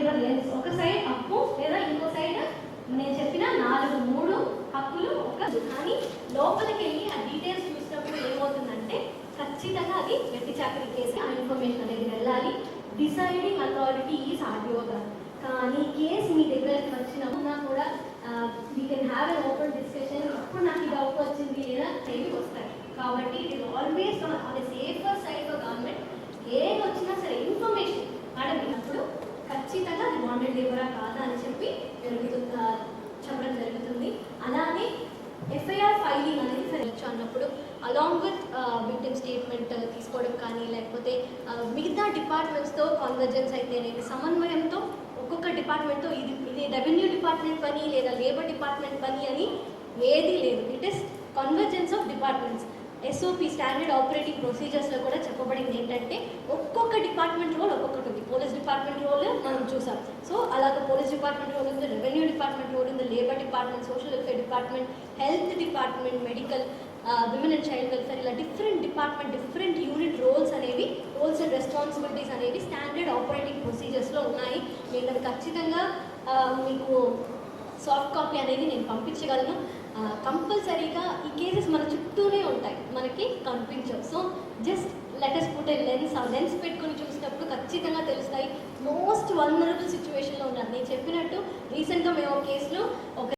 లేదా లెన్స్ ఒక సైడ్ అప్పు లేదా ఇంకో సైడ్ నేను చెప్పిన నాలుగు మూడు హక్కులు ఒక కానీ లోపలికి వెళ్ళి ఆ డీటెయిల్స్ చూసినప్పుడు ఏమవుతుందంటే ఖచ్చితంగా అది గట్టి చాకరీ కేసు ఆ ఇన్ఫర్మేషన్ అనేది వెళ్ళాలి. డిసైడింగ్ అథారిటీ ఈజ్ ఆర్డీఓ గారు కానీ కేసు మీ దగ్గరికి వచ్చినప్పుడు కూడా we can have an open discussion అప్పుడు నాకు ఈ డౌట్ వచ్చింది లేదా తెలివి వస్తాయి. కాబట్టి it is always on the safer side for government ఏది వచ్చినా సరే ఇన్ఫర్మేషన్ అడిగినప్పుడు ఖచ్చితంగా అది లేబరా కాదా అని చెప్పి జరుగుతుంది చెప్పడం జరుగుతుంది. అలానే ఎఫ్ఐఆర్ ఫైలింగ్ అనేది సరిచ్చు అన్నప్పుడు అలాంగ్ విత్ విక్టిమ్ స్టేట్మెంట్ తీసుకోవడం కానీ లేకపోతే uh, మిగతా డిపార్ట్మెంట్స్తో కాన్వర్జెన్స్ అయితేనేమి సమన్వయంతో ఒక్కొక్క డిపార్ట్మెంట్తో ఇది ఇది రెవెన్యూ డిపార్ట్మెంట్ పని లేదా లేబర్ డిపార్ట్మెంట్ పని అని ఏది లేదు. It is convergence of departments SOP standard operating ప్రొసీజర్స్లో కూడా చెప్పబడింది ఏంటంటే ఒక్కొక్క డిపార్ట్మెంట్ రోల్ ఒక్కొక్కటి పోలీస్ డిపార్ట్మెంట్ రోల్ మనం చూసాం సో అలాగే పోలీస్ డిపార్ట్మెంట్ రోల్ ఉంది రెవెన్యూ డిపార్ట్మెంట్ రోల్ ఉంది labour department social welfare department health department medical women and child welfare ఇలా different department different unit roles అనేవి రోల్స్ అండ్ రెస్పాన్సిబిలిటీస్ అనేవి standard operating ప్రొసీజర్స్లో ఉన్నాయి. నేను అది ఖచ్చితంగా మీకు సాఫ్ట్ కాపీ అనేది నేను పంపించగలను. కంపల్సరీగా ఈ కేసెస్ మన చుట్టూనే ఉంటాయి మనకి కనిపించవు. So just letters put lens ఆ లెన్స్ పెట్టుకొని చూసినప్పుడు రీసెంట్గా మేము ఒక కేసులో ఒక